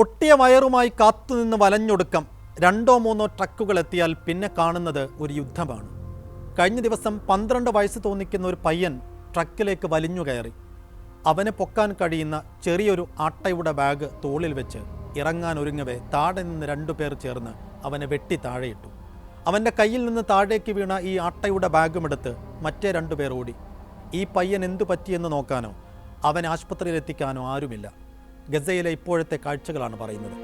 ഒട്ടിയ വയറുമായി കാത്തുനിന്ന് വലഞ്ഞൊടുക്കം രണ്ടോ മൂന്നോ ട്രക്കുകൾ എത്തിയാൽ പിന്നെ കാണുന്നത് ഒരു യുദ്ധമാണ്. കഴിഞ്ഞ ദിവസം പന്ത്രണ്ട് വയസ്സ് തോന്നിക്കുന്ന ഒരു പയ്യൻ ട്രക്കിലേക്ക് വലിഞ്ഞു കയറി. അവന് പൊക്കാൻ കഴിയുന്ന ചെറിയൊരു ആട്ടയുടെ ബാഗ് തോളിൽ വെച്ച് ഇറങ്ങാൻ ഒരുങ്ങവേ താഴെ നിന്ന് രണ്ടു പേർ ചേർന്ന് അവനെ വെട്ടി താഴെയിട്ടു. അവന്റെ കയ്യിൽ നിന്ന് താഴേക്ക് വീണ ഈ ആട്ടയുടെ ബാഗും എടുത്ത് മറ്റേ രണ്ടു പേർ ഓടി. ഈ പയ്യൻ എന്തു പറ്റിയെന്ന് നോക്കാനോ അവൻ ആശുപത്രിയിൽ എത്തിക്കാനോ ആരുമില്ല. ഗസയിലെ ഇപ്പോഴത്തെ കാഴ്ചകളാണ് പറയുന്നത്.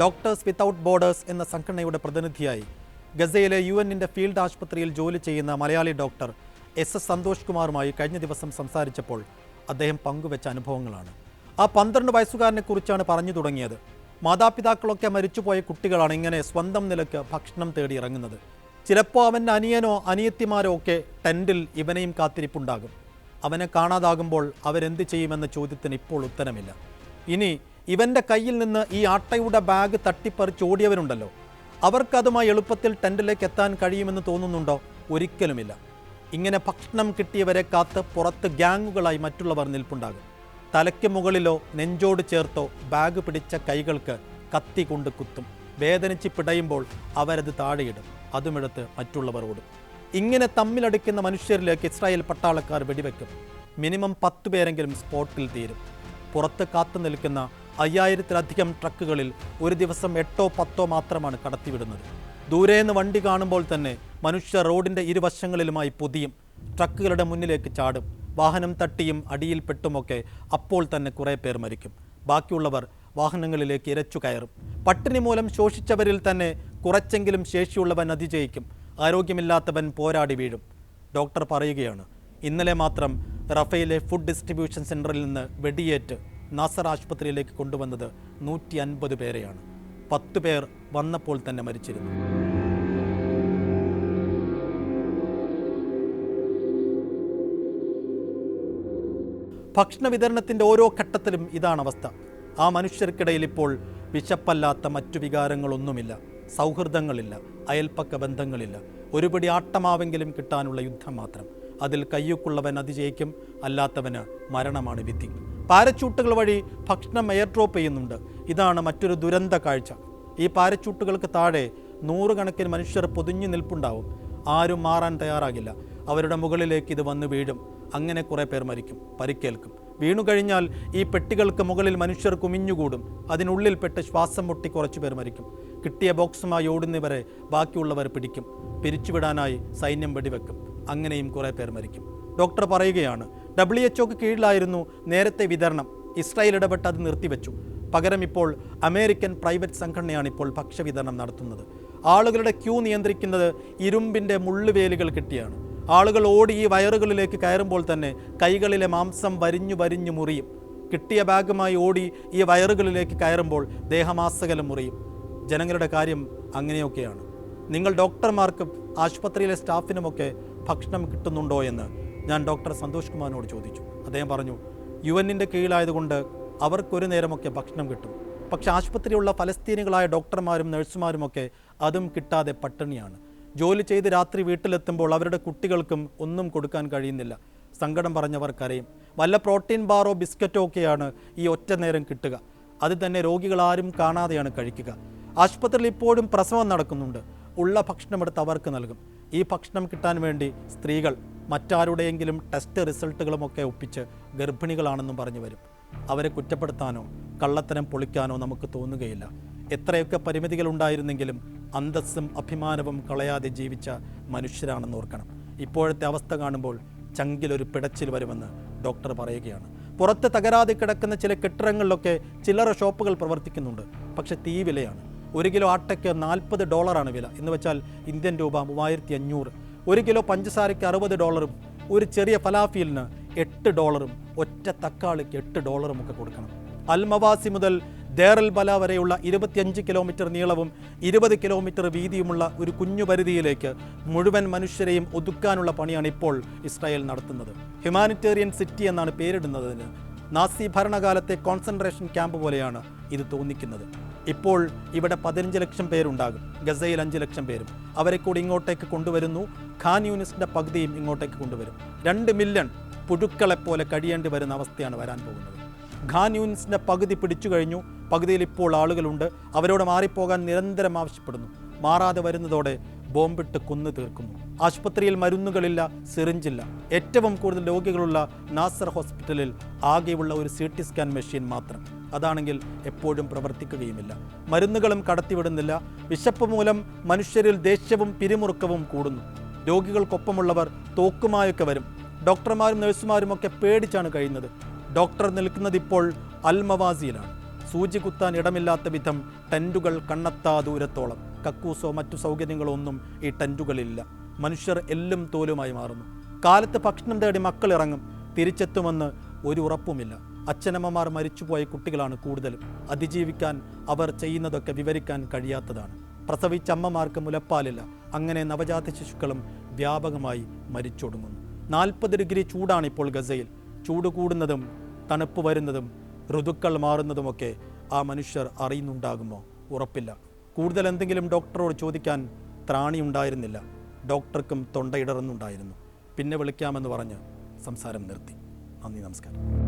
ഡോക്ടേഴ്സ് വിത്തൗട്ട് ബോർഡേഴ്സ് എന്ന സംഘടനയുടെ പ്രതിനിധിയായി ഗസയിലെ യു എന്നിന്റെ ഫീൽഡ് ആശുപത്രിയിൽ ജോലി ചെയ്യുന്ന Malayali doctor S S Santhosh കുമാറുമായി കഴിഞ്ഞ ദിവസം സംസാരിച്ചപ്പോൾ അദ്ദേഹം പങ്കുവെച്ച അനുഭവങ്ങളാണ്. ആ പന്ത്രണ്ട് വയസ്സുകാരനെക്കുറിച്ചാണ് പറഞ്ഞു തുടങ്ങിയത്. മാതാപിതാക്കളൊക്കെ മരിച്ചുപോയ കുട്ടികളാണ് ഇങ്ങനെ സ്വന്തം നിലയ്ക്ക് ഭക്ഷണം തേടി ഇറങ്ങുന്നത്. ചിലപ്പോൾ അവന്റെ അനിയനോ അനിയത്തിമാരോ ഒക്കെ ടെന്റിൽ ഇവനെയും കാത്തിരിപ്പുണ്ടാകും. അവനെ കാണാതാകുമ്പോൾ അവരെന്ത് ചെയ്യുമെന്ന ചോദ്യത്തിന് ഇപ്പോൾ ഉത്തരമില്ല. ഇനി ഇവന്റെ കയ്യിൽ നിന്ന് ഈ ആട്ടയുടെ ബാഗ് തട്ടിപ്പറിച്ച് ഓടിയവരുണ്ടല്ലോ. അവർക്കതുമായി എളുപ്പത്തിൽ ടെന്റിലേക്ക് എത്താൻ കഴിയുമെന്ന് തോന്നുന്നുണ്ടോ? ഒരിക്കലുമില്ല. ഇങ്ങനെ ഭക്ഷണം കിട്ടിയവരെ കാത്ത് പുറത്ത് ഗ്യാങ്ങുകളായി മറ്റുള്ളവർ നിൽപ്പുണ്ടാകും. തലയ്ക്ക് മുകളിലോ നെഞ്ചോട് ചേർത്തോ ബാഗ് പിടിച്ച കൈകൾക്ക് കത്തി കൊണ്ട് കുത്തും. വേദനിച്ച് പിടയുമ്പോൾ അവരത് താഴെയിടും. അതുമെടുത്ത് മറ്റുള്ളവരോട്. ഇങ്ങനെ തമ്മിലടിക്കുന്ന മനുഷ്യരിലേക്ക് ഇസ്രായേൽ പട്ടാളക്കാർ വെടിവെക്കും. മിനിമം പത്ത് പേരെങ്കിലും സ്പോട്ടിൽ തീരും. പുറത്ത് കാത്തു നിൽക്കുന്ന അയ്യായിരത്തിലധികം ട്രക്കുകളിൽ ഒരു ദിവസം എട്ടോ പത്തോ മാത്രമാണ് കടത്തിവിടുന്നത്. ദൂരേന്ന് വണ്ടി കാണുമ്പോൾ തന്നെ മനുഷ്യർ റോഡിന്റെ ഇരുവശങ്ങളിലുമായി പൊതിയും ട്രക്കുകളുടെ മുന്നിലേക്ക് ചാടും. വാഹനം തട്ടിയും അടിയിൽപ്പെട്ടുമൊക്കെ അപ്പോൾ തന്നെ കുറേ പേർ മരിക്കും. ബാക്കിയുള്ളവർ വാഹനങ്ങളിലേക്ക് ഇരച്ചു കയറും. പട്ടിണി മൂലം ശോഷിച്ചവരിൽ തന്നെ കുറച്ചെങ്കിലും ശേഷിയുള്ളവൻ അതിജയിക്കും. ആരോഗ്യമില്ലാത്തവൻ പോരാടി വീഴും. ഡോക്ടർ പറയുകയാണ് ഇന്നലെ മാത്രം റഫയിലെ ഫുഡ് ഡിസ്ട്രിബ്യൂഷൻ സെന്ററിൽ നിന്ന് വെടിയേറ്റ് നാസർ ആശുപത്രിയിലേക്ക് കൊണ്ടുവന്നത് നൂറ്റി അൻപത് പേരെയാണ്. പത്ത് പേർ വന്നപ്പോൾ തന്നെ മരിച്ചിരുന്നു. ഭക്ഷണ വിതരണത്തിന്റെ ഓരോ ഘട്ടത്തിലും ഇതാണ് അവസ്ഥ. ആ മനുഷ്യർക്കിടയിൽ ഇപ്പോൾ വിശപ്പല്ലാത്ത മറ്റു വികാരങ്ങളൊന്നുമില്ല. സൗഹൃദങ്ങളില്ല. അയൽപ്പക്ക ബന്ധങ്ങളില്ല. ഒരുപടി ആട്ടമാവെങ്കിലും കിട്ടാനുള്ള യുദ്ധം മാത്രം. അതിൽ കയ്യൊക്കുള്ളവൻ അതിജയിക്കും അല്ലാത്തവന് മരണമാണ് വിധി. പാരച്ചൂട്ടുകൾ വഴി ഭക്ഷണം എയർ ഡ്രോപ്പ് ചെയ്യുന്നുണ്ട്. ഇതാണ് മറ്റൊരു ദുരന്ത കാഴ്ച. ഈ പാരച്ചൂട്ടുകൾക്ക് താഴെ നൂറുകണക്കിന് മനുഷ്യർ പൊതിഞ്ഞു നിൽപ്പുണ്ടാവും. ആരും മാറാൻ തയ്യാറാകില്ല. അവരുടെ മുകളിലേക്ക് ഇത് വന്ന് വീഴും. അങ്ങനെ കുറേ പേർ മരിക്കും പരിക്കേൽക്കും. വീണു കഴിഞ്ഞാൽ ഈ പെട്ടികൾക്ക് മുകളിൽ മനുഷ്യർ കുമിഞ്ഞുകൂടും. അതിനുള്ളിൽ പെട്ട് ശ്വാസം മുട്ടി കുറച്ചു പേർ മരിക്കും. കിട്ടിയ ബോക്സുമായി ഓടുന്നവരെ ബാക്കിയുള്ളവർ പിടിക്കും. പിരിച്ചുവിടാനായി സൈന്യം വെടിവെക്കും. അങ്ങനെയും കുറേ പേർ മരിക്കും. ഡോക്ടർ പറയുകയാണ് ഡബ്ല്യു എച്ച് കീഴിലായിരുന്നു നേരത്തെ വിതരണം. ഇസ്രായേൽ ഇടപെട്ട് അത് നിർത്തിവെച്ചു. പകരം ഇപ്പോൾ അമേരിക്കൻ പ്രൈവറ്റ് സംഘടനയാണ് ഇപ്പോൾ ഭക്ഷ്യവിതരണം നടത്തുന്നത്. ആളുകളുടെ ക്യൂ നിയന്ത്രിക്കുന്നത് ഇരുമ്പിന്റെ മുള്ളുവേലുകൾ കിട്ടിയാണ്. ആളുകൾ ഓടി ഈ വയറുകളിലേക്ക് കയറുമ്പോൾ തന്നെ കൈകളിലെ മാംസം വരിഞ്ഞു വരിഞ്ഞു മുറിയും. കിട്ടിയ ബാഗുമായി ഓടി ഈ വയറുകളിലേക്ക് കയറുമ്പോൾ ദേഹമാസകലം മുറിയും. ജനങ്ങളുടെ കാര്യം അങ്ങനെയൊക്കെയാണ്. നിങ്ങൾ ഡോക്ടർമാർക്കും ആശുപത്രിയിലെ സ്റ്റാഫിനുമൊക്കെ ഭക്ഷണം കിട്ടുന്നുണ്ടോ എന്ന് ഞാൻ ഡോക്ടർ സന്തോഷ് കുമാറിനോട് ചോദിച്ചു. അദ്ദേഹം പറഞ്ഞു യു എന്നിന്റെ കീഴിലായതുകൊണ്ട് അവർക്കൊരു നേരമൊക്കെ ഭക്ഷണം കിട്ടും. പക്ഷെ ആശുപത്രിയുള്ള ഫലസ്തീനികളായ ഡോക്ടർമാരും നഴ്സുമാരുമൊക്കെ അതും കിട്ടാതെ പട്ടിണിയാണ്. ജോലി ചെയ്ത് രാത്രി വീട്ടിലെത്തുമ്പോൾ അവരുടെ കുട്ടികൾക്കും ഒന്നും കൊടുക്കാൻ കഴിയുന്നില്ല. സങ്കടം പറഞ്ഞവർ കരയും. വല്ല പ്രോട്ടീൻ ബാറോ ബിസ്ക്കറ്റോ ഒക്കെയാണ് ഈ ഒറ്റ നേരം കിട്ടുക. അത് തന്നെ രോഗികളാരും കാണാതെയാണ് കഴിക്കുക. ആശുപത്രിയിൽ ഇപ്പോഴും പ്രസവം നടക്കുന്നുണ്ട്. ഉള്ള ഭക്ഷണമെടുത്ത് അവർക്ക് നൽകും. ഈ ഭക്ഷണം കിട്ടാൻ വേണ്ടി സ്ത്രീകൾ മറ്റാരുടെയെങ്കിലും ടെസ്റ്റ് റിസൾട്ടുകളുമൊക്കെ ഒപ്പിച്ച് ഗർഭിണികളാണെന്നും പറഞ്ഞു വരും. അവരെ കുറ്റപ്പെടുത്താനോ കള്ളത്തരം പൊളിക്കാനോ നമുക്ക് തോന്നുകയില്ല. എത്രയൊക്കെ പരിമിതികൾ ഉണ്ടായിരുന്നെങ്കിലും അന്തസ്സും അഭിമാനവും കളയാതെ ജീവിച്ച മനുഷ്യരാണെന്ന് ഓർക്കണം. ഇപ്പോഴത്തെ അവസ്ഥ കാണുമ്പോൾ ചങ്കിലൊരു പിടച്ചിൽ വരുമെന്ന് ഡോക്ടർ പറയുകയാണ്. പുറത്ത് തകരാതെ കിടക്കുന്ന ചില കെട്ടിടങ്ങളിലൊക്കെ ചില്ലറ ഷോപ്പുകൾ പ്രവർത്തിക്കുന്നുണ്ട്. പക്ഷേ തീ വിലയാണ്. ഒരു കിലോ ആട്ടയ്ക്ക് നാൽപ്പത് ഡോളറാണ് വില. എന്ന് വെച്ചാൽ ഇന്ത്യൻ രൂപ മൂവായിരത്തി അഞ്ഞൂറ് ഒരു കിലോ പഞ്ചസാരയ്ക്ക് അറുപത് ഡോളറും ഒരു ചെറിയ ഫലാഫീലിന് എട്ട് ഡോളറും ഒറ്റ തക്കാളിക്ക് എട്ട് ഡോളറും ഒക്കെ കൊടുക്കണം. അൽമവാസി മുതൽ ദേറൽ ബല വരെയുള്ള ഇരുപത്തിയഞ്ച് കിലോമീറ്റർ നീളവും ഇരുപത് കിലോമീറ്റർ വീതിയുമുള്ള ഒരു കുഞ്ഞു പരിധിയിലേക്ക് മുഴുവൻ മനുഷ്യരെയും ഒതുക്കാനുള്ള പണിയാണ് ഇപ്പോൾ ഇസ്രായേൽ നടത്തുന്നത്. ഹ്യൂമാനിറ്റേറിയൻ സിറ്റി എന്നാണ് പേരിടുന്നതിന് നാസി ഭരണകാലത്തെ കോൺസെൻട്രേഷൻ ക്യാമ്പ് പോലെയാണ് ഇത് തോന്നിക്കുന്നത്. ഇപ്പോൾ ഇവിടെ പതിനഞ്ച് ലക്ഷം പേരുണ്ടാകും ഗസയിൽ അഞ്ച് ലക്ഷം പേരും. അവരെ കൂടി ഇങ്ങോട്ടേക്ക് കൊണ്ടുവരുന്നു ഖാൻ യൂണിസിന്റെ പകുതിയും ഇങ്ങോട്ടേക്ക് കൊണ്ടുവരും. രണ്ട് മില്യൺ പുഴുക്കളെപ്പോലെ കഴിയേണ്ടി വരുന്ന അവസ്ഥയാണ് വരാൻ പോകുന്നത്. ഖാൻ യൂണിസിന്റെ പകുതി പിടിച്ചു കഴിഞ്ഞു പകുതിയിൽ ഇപ്പോൾ ആളുകളുണ്ട്. അവരോട് മാറിപ്പോകാൻ നിരന്തരം ആവശ്യപ്പെടുന്നു. മാറാതെ വരുന്നതോടെ ബോംബിട്ട് കൊന്നു തീർക്കുന്നു. ആശുപത്രിയിൽ മരുന്നുകളില്ല സിറിഞ്ചില്ല. ഏറ്റവും കൂടുതൽ രോഗികളുള്ള നാസർ ഹോസ്പിറ്റലിൽ ആകെയുള്ള ഒരു സി ടി സ്കാൻ മെഷീൻ മാത്രം. അതാണെങ്കിൽ എപ്പോഴും പ്രവർത്തിക്കുകയുമില്ല. മരുന്നുകളും കടത്തിവിടുന്നില്ല. വിശപ്പ് മൂലം മനുഷ്യരിൽ ദേഷ്യവും പിരിമുറുക്കവും കൂടുന്നു. രോഗികൾക്കൊപ്പമുള്ളവർ തോക്കുമായൊക്കെ വരും. ഡോക്ടർമാരും നഴ്സുമാരും ഒക്കെ പേടിച്ചാണ് കഴിയുന്നത്. ഡോക്ടർ നിൽക്കുന്നത് ഇപ്പോൾ അൽമവാസിയിലാണ്. സൂചി കുത്താൻ ഇടമില്ലാത്ത വിധം ടെന്റുകൾ കണ്ണെത്താ ദൂരത്തോളം. കക്കൂസോ മറ്റു സൗകര്യങ്ങളോ ഒന്നും ഈ ടെന്റുകളില്ല മനുഷ്യർ എല്ലും തോലുമായി മാറുന്നു. കാലത്ത് ഭക്ഷണം തേടി മക്കൾ ഇറങ്ങും. തിരിച്ചെത്തുമെന്ന് ഒരു ഉറപ്പുമില്ല. അച്ഛനമ്മമാർ മരിച്ചുപോയ കുട്ടികളാണ് കൂടുതലും. അതിജീവിക്കാൻ അവർ ചെയ്യുന്നതൊക്കെ വിവരിക്കാൻ കഴിയാത്തതാണ്. പ്രസവിച്ച അമ്മമാർക്ക് മുലപ്പാലില്ല. അങ്ങനെ നവജാത ശിശുക്കളും വ്യാപകമായി മരിച്ചൊടുങ്ങുന്നു. നാൽപ്പത് ഡിഗ്രി ചൂടാണ് ഇപ്പോൾ ഗസയിൽ. ചൂട് കൂടുന്നതും തണുപ്പ് വരുന്നതും ഋതുക്കൾ മാറുന്നതുമൊക്കെ ആ മനുഷ്യർ അറിയുന്നുണ്ടാകുമോ? ഉറപ്പില്ല. കൂടുതൽ എന്തെങ്കിലും ഡോക്ടറോട് ചോദിക്കാൻ ത്രാണി ഉണ്ടായിരുന്നില്ല. ഡോക്ടർക്കും തൊണ്ടയിടറുന്നുണ്ടായിരുന്നു. പിന്നെ വിളിക്കാമെന്ന് പറഞ്ഞ് സംസാരം നിർത്തി. നന്ദി നമസ്കാരം.